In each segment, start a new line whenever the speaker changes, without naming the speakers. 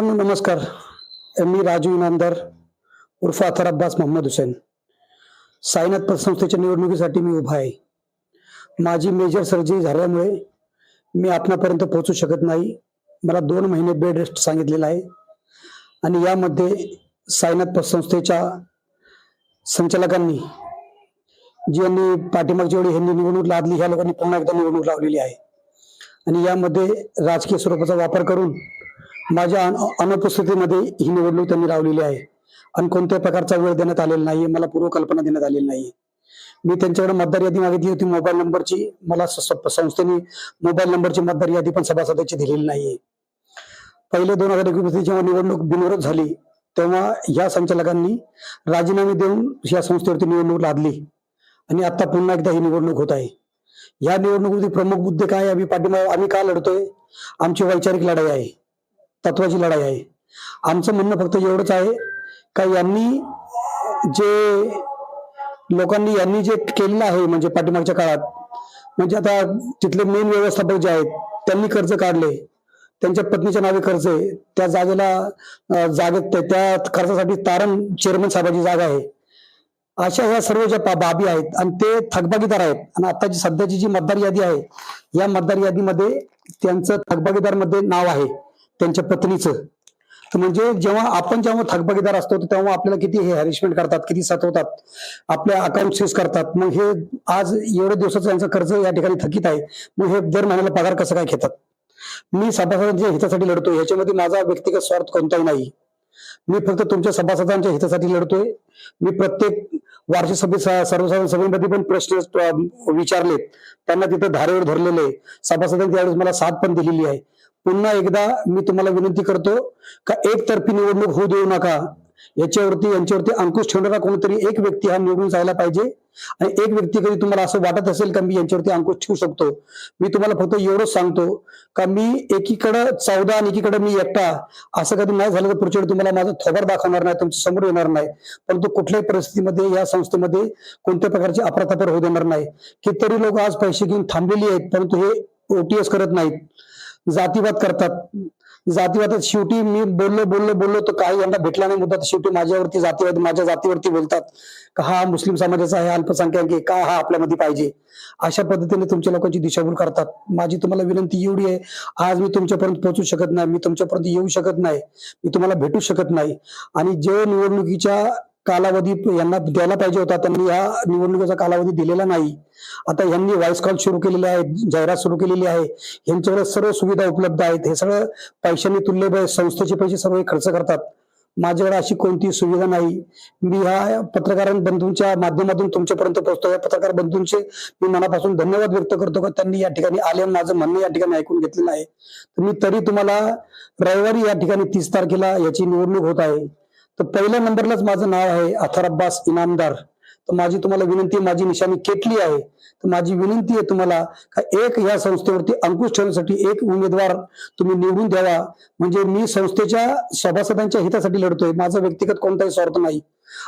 मित्रांनो नमस्कार. मी राजू इनामदार उर्फ अथर अब्बास मोहम्मद हुसेन. साईनाथ पतसंस्थेच्या निवडणुकीसाठी मी उभा आहे. माझी मेजर सर्जरी झाल्यामुळे मी आपणापर्यंत पोहोचू शकत नाही. मला दोन महिने बेड रेस्ट सांगितलेला आहे. आणि यामध्ये साईनाथ पतसंस्थेच्या संचालकांनी जी यांनी पाठीमागची एवढी ह्यांनी निवडणूक लादली ह्या लोकांनी पुन्हा एकदा निवडणूक लावलेली आहे. आणि यामध्ये राजकीय स्वरूपाचा वापर करून माझ्या अन- अनुपस्थितीमध्ये ही निवडणूक त्यांनी लावलेली आहे. आणि कोणत्याही प्रकारचा वेळ देण्यात आलेला नाहीये मला पूर्वकल्पना देण्यात आलेली नाहीये. मी त्यांच्याकडे मतदार यादी मागितली होती मोबाईल नंबरची. मला स- स- संस्थेने मोबाईल नंबरची मतदार यादी पण सभासदाची दिलेली नाहीये. पहिले दोन हजार एकवीस जेव्हा निवडणूक बिनविरोध झाली तेव्हा या संचालकांनी राजीनामे देऊन या संस्थेवरती निवडणूक लादली. आणि आता पुन्हा एकदा ही निवडणूक होत आहे. या निवडणुकीचे प्रमुख मुद्दे काय आहे? आम्ही पाठिंबा आम्ही का लढतोय? आमची वैचारिक लढाई आहे. तत्वाची लढाई आहे. आमचं म्हणणं फक्त एवढंच आहे का यांनी जे लोकांनी यांनी जे केलेलं आहे म्हणजे पाठीमागच्या काळात म्हणजे आता तिथले मेन व्यवस्थापक जे आहेत त्यांनी कर्ज काढले. त्यांच्या पत्नीच्या नावे कर्ज आहे. त्या जागेला जागेत त्या- त्या कर्जासाठी तारण चेअरमन साहेबांची जागा आहे. अशा ह्या सर्व ज्या बा- बाबी आहेत आणि ते थकबागीदार आहेत आणि आताची सध्याची जी मतदार यादी आहे या मतदार यादीमध्ये त्यांचं थकबागीदारमध्ये नाव आहे. त्यांच्या पत्नीचं. तर म्हणजे जेव्हा आपण जेव्हा थकबाकीदार असतो तर तेव्हा आपल्याला किती हे हॅरिशमेंट करतात किती सतवतात आपल्या अकाउंट सीज करतात. मग हे आज एवढ्या दिवसाचं यांचं कर्ज या ठिकाणी थकीत आहे मग हे दर महिन्याला पगार कसं काय घेतात? मी सभासदांच्या हितासाठी लढतोय याच्यामध्ये माझा व्यक्तिगत स्वार्थ कोणताही नाही. मी फक्त तुमच्या सभासदांच्या हितासाठी लढतोय. मी प्रत्येक वार्षिक सभेत सर्वसाधारण सभेमध्ये पण प्रश्न विचारलेत. त्यांना तिथे धारेवर धरलेले सभासदांनी त्यावेळेस मला साथ पण दिलेली आहे. पुन्हा एकदा मी तुम्हाला विनंती करतो का एकतर्फी निवडणूक होऊ देऊ नका. याच्यावरती यांच्यावरती अंकुश ठेवणारा कोणतरी एक व्यक्ती हा निवडून जायला पाहिजे. आणि एक व्यक्ती कधी तुम्हाला असं वाटत असेल का मी यांच्यावरती अंकुश ठेवू शकतो? मी तुम्हाला फक्त एवढंच सांगतो का मी एकीकडं चौदा आणि एकीकडे मी एकटा. असं कधी नाही झालं तर पुढच्या वेळी तुम्हाला माझं थोबर दाखवणार नाही तुमच्यासमोर येणार नाही. परंतु कुठल्याही परिस्थितीमध्ये या संस्थेमध्ये कोणत्या प्रकारची अपरातापर होऊ देणार नाही. कितीतरी लोक आज पैसे घेऊन थांबलेली आहेत परंतु हे ओटीएस करत नाहीत. जातीवाद करतात. जातीवादात शेवटी मी बोललो बोललो बोललो तर काही यांना भेटला नाही. मुद्दा शेवटी माझ्यावरती जातीवाद माझ्या जातीवरती बोलतात. का हा मुस्लिम समाजाचा आहे अल्पसंख्याक आहे का हा आपल्यामध्ये पाहिजे? अशा पद्धतीने तुमच्या लोकांची दिशाभूल करतात. माझी तुम्हाला विनंती एवढी आहे आज मी तुमच्यापर्यंत पोहोचू शकत नाही. मी तुमच्यापर्यंत येऊ शकत नाही. मी तुम्हाला भेटू शकत नाही. आणि जे निवडणुकीच्या कालावधी यांना द्यायला पाहिजे होता. त्यांनी या निवडणुकीचा कालावधी दिलेला नाही. आता यांनी व्हॉइस कॉल सुरू केलेले आहेत जाहिरात सुरू केलेली आहे. यांच्याकडे सर्व सुविधा उपलब्ध आहेत. हे सगळं पैशांनी तुल्य संस्थेचे पैसे सर्व खर्च करतात. माझ्याकडे अशी कोणतीही सुविधा नाही. मी ह्या पत्रकार बंधूंच्या माध्यमातून तुमच्यापर्यंत पोहोचतो या पत्रकार बंधूंचे मी मनापासून धन्यवाद व्यक्त करतो का? त्यांनी या ठिकाणी आले आणि माझं म्हणणं या ठिकाणी ऐकून घेतलेलं आहे. मी तरी तुम्हाला रविवारी या ठिकाणी तीस तारखेला याची निवडणूक होत आहे. तर पहिल्या नंबरलाच माझं नाव आहे अथर अब्बास इनामदार. तर माझी तुम्हाला विनंती आहे, माझी निशाणी केटली आहे. तर माझी विनंती आहे तुम्हाला का एक या संस्थेवरती अंकुश ठेवण्यासाठी एक उमेदवार तुम्ही निवडून द्यावा. म्हणजे मी संस्थेच्या सभासदांच्या हितासाठी लढतोय. माझा व्यक्तिगत कोणताही स्वार्थ नाही.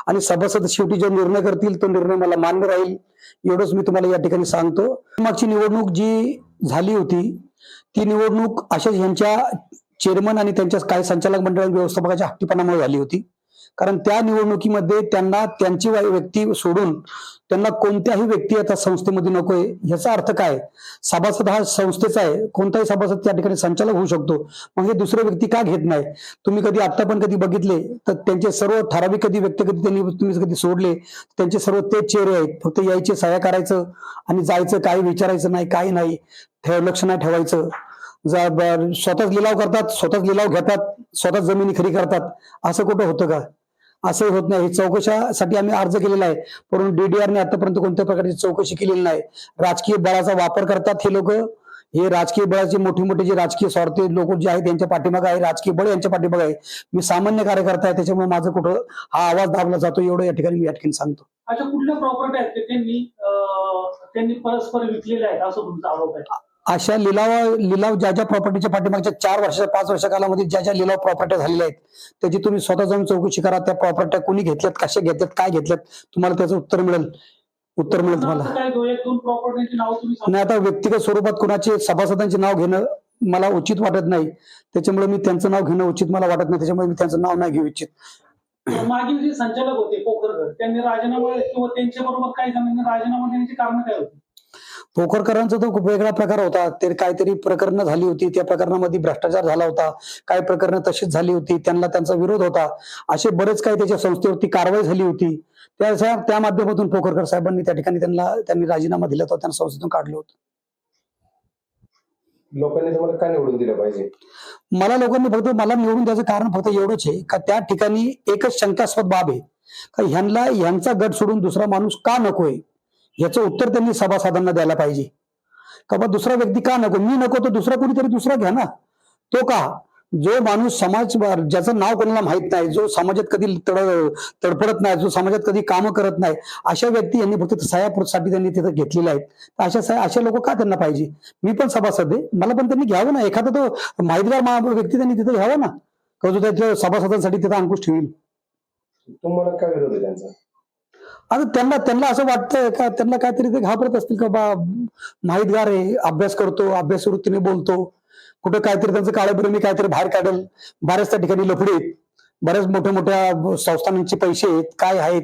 आणि सभासद शेवटी जो निर्णय करतील तो निर्णय मला मान्य राहील. एवढंच मी तुम्हाला या ठिकाणी सांगतो. मागची निवडणूक जी झाली होती ती निवडणूक अशाच यांच्या चेअरमन आणि त्यांच्या काही संचालक मंडळ व्यवस्थापकाच्या हट्टीपणामुळे झाली होती. कारण त्या निवडणुकीमध्ये त्यांना त्यांची व्यक्ती सोडून त्यांना कोणत्याही व्यक्ती आता संस्थेमध्ये नकोय याचा अर्थ काय? सभासद हा संस्थेचा आहे कोणताही सभासद त्या ठिकाणी संचालक होऊ शकतो. मग हे दुसरे व्यक्ती का घेत नाही? तुम्ही कधी आता पण कधी बघितले तर त्यांचे सर्व ठराविक कधी व्यक्ती कधी त्यांनी तुम्ही कधी सोडले त्यांचे सर्व तेच चेहरे आहेत. फक्त यायचे सह्या करायचं आणि जायचं काही विचारायचं नाही काही नाही. ठेव लक्ष नाही ठेवायचं. स्वतःच लिलाव करतात स्वतःच लिलाव घेतात स्वतःच जमिनी खरी करतात. असं कुठं होतं का? असंही होत नाही. हे चौकशासाठी आम्ही अर्ज केलेला आहे. परंतु डीडीआरने आतापर्यंत कोणत्या प्रकारची चौकशी केलेली नाही. राजकीय बळाचा वापर करतात हे लोक. हे राजकीय बळाचे मोठे मोठे जे राजकीय स्वार्थी लोक जे आहेत त्यांच्या पाठीमागे आहे. राजकीय बळ यांच्या पाठीमागे आहे. मी सामान्य कार्यकर्ता आहे त्याच्यामुळे माझं कुठं हा आवाज दाबला जातो एवढं या ठिकाणी मी या ठिकाणी सांगतो.
अच्छा कुठल्या प्रॉपर्टी आहेत त्यांनी त्यांनी परस्पर विकलेल्या आहेत असं तुमचा आरोप आहे?
अशा लिलाव लिलाव ज्या ज्या प्रॉपर्टीच्या पाठीमागच्या चार वर्षाच्या पाच वर्षा कालामध्ये ज्या ज्या लिलाव प्रॉपर्ट्या झालेल्या आहेत त्याची तुम्ही स्वतः जाऊन चौकशी करा त्या प्रॉपर्ट्या कोणी घेतल्यात कशा घेतल्यात काय घेतल्यात तुम्हाला त्याचं उत्तर मिळेल. उत्तर मिळेल तुम्हाला
काय
आणि आता व्यक्तिगत स्वरूपात कुणाचे सभासदांचे नाव घेणं मला उचित वाटत नाही. त्याच्यामुळे मी त्यांचं नाव घेणं उचित मला वाटत नाही. त्याच्यामुळे मी त्यांचं नाव नाही घेऊ इच्छित.
मागील जे संचालक होते पोखरकर त्यांनी राजीनामा किंवा त्यांच्या बरोबर काही जणांनी राजीनामा देण्याची कारण काय होती?
पोखरकरांचा तो खूप वेगळा प्रकार होता. ते काहीतरी प्रकरणं झाली होती. त्या प्रकरणामध्ये भ्रष्टाचार झाला होता. काही प्रकरणं तशीच झाली होती. त्यांना त्यांचा विरोध होता. असे बरेच काही त्याच्या संस्थेवरती कारवाई झाली होती. त्या त्या माध्यमातून पोखरकर साहेबांनी त्या ठिकाणी त्यांना त्यांनी राजीनामा दिला होता. त्यांना संस्थेतून काढलं होतं.
लोकांनी तुम्हाला का निवडून दिलं पाहिजे?
मला लोकांनी फक्त मला निवडून द्यायचं कारण फक्त एवढंच आहे का त्या ठिकाणी एकच शंकास्पद बाब आहे. का ह्यांना ह्यांचा गट सोडून दुसरा माणूस का नकोय? याचं उत्तर त्यांनी सभासदांना द्यायला पाहिजे. का बा दुसरा व्यक्ती का नको? मी नको तर दुसरा कोणीतरी दुसरा घ्या ना. तो का? जो माणूस समाज ज्याचं नाव कोणाला माहीत नाही जो समाजात कधी तड तडफडत नाही जो समाजात कधी कामं करत नाही अशा व्यक्ती यांनी फक्त सहाय्यासाठी त्यांनी तिथं घेतलेल्या आहेत. तर अशा सहाय्या- अशा लोक का त्यांना पाहिजे? मी पण सभासद आहे. मला पण त्यांनी घ्यावं ना. एखादा तो माहितगार व्यक्ती त्यांनी तिथं घ्यावा ना. का जो त्याच्या सभासदांसाठी तिथं अंकुश ठेवील.
तुम्हाला काय विरोध आहे त्यांचा?
आता त्यांना त्यांना असं वाटतं का त्यांना काहीतरी ते घाबरत असतील का बा माहितगार आहे अभ्यास करतो अभ्यास वृत्तीने बोलतो. कुठं काहीतरी त्यांचं काळेप्रेमी काहीतरी बाहेर काढेल. बऱ्याच त्या ठिकाणी लफडे आहेत. बऱ्याच मोठ्या मोठ्या संस्थानांचे पैसे आहेत काय आहेत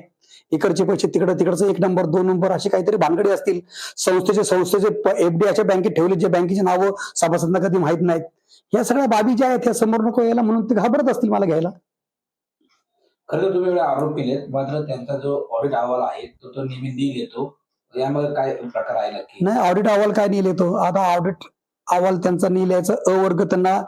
इकडचे पैसे तिकडे तिकडचं एक नंबर दोन नंबर असे काहीतरी भानगडी असतील. संस्थेचे संस्थेचे एफडी अशा बँकेत ठेवले जे बँकेचे नावं सभासदांना कधी माहीत नाहीत. या सगळ्या बाबी ज्या आहेत त्या समोर नको यायला म्हणून ते घाबरत असतील मला घ्यायला.
खरं तर तुम्ही एवढे आरोप केलेत मात्र त्यांचा जो ऑडिट अहवाल आहे तो तो नेहमी नील येतो यामध्ये काय प्रकार आहे नक्की?
नाही ऑडिट अहवाल काय नील येतो? आता ऑडिट अहवाल त्यांचा नाही लिहायचा अ वर्ग त्यांना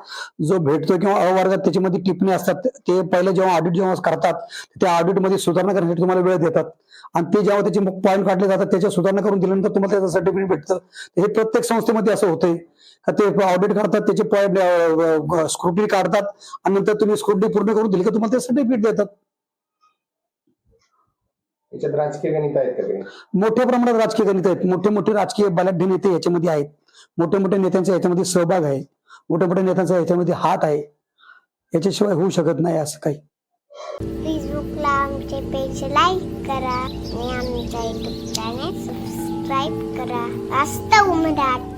जो भेटतो किंवा अ वर्गात त्याच्यामध्ये टिप्पणी असतात ते पहिले जेव्हा ऑडिट जेव्हा करतात त्या ऑडिटमध्ये सुधारणा करण्यासाठी तुम्हाला वेळ देतात. आणि ते जेव्हा त्याचे पॉईंट काढले जातात त्याच्या सुधारणा करून दिल्यानंतर तुम्हाला त्याचं सर्टिफिकेट भेटतं. हे प्रत्येक संस्थेमध्ये असं होतंय. ते ऑडिट करतात त्याचे पॉईंट स्क्रुटनी काढतात आणि नंतर तुम्ही स्क्रुटनी पूर्ण करून दिली का तुम्हाला ते सर्टिफिकेट देतात.
याच्यात राजकीय गणित आहेत का काही?
मोठ्या प्रमाणात राजकीय गणित आहेत. मोठे मोठे राजकीय बलाढ्य नेते याच्यामध्ये आहेत. मोठ्या मोठ्या नेत्यांचा याच्यामध्ये सहभाग आहे. मोठ्या मोठ्या नेत्यांचा याच्यामध्ये हात आहे. याच्याशिवाय होऊ शकत नाही असं काही.
फेसबुकला आमचे पेज लाईक करा आणि आमच्या युट्यूब चॅनेल सबस्क्राईब करा. वास्तव मराठी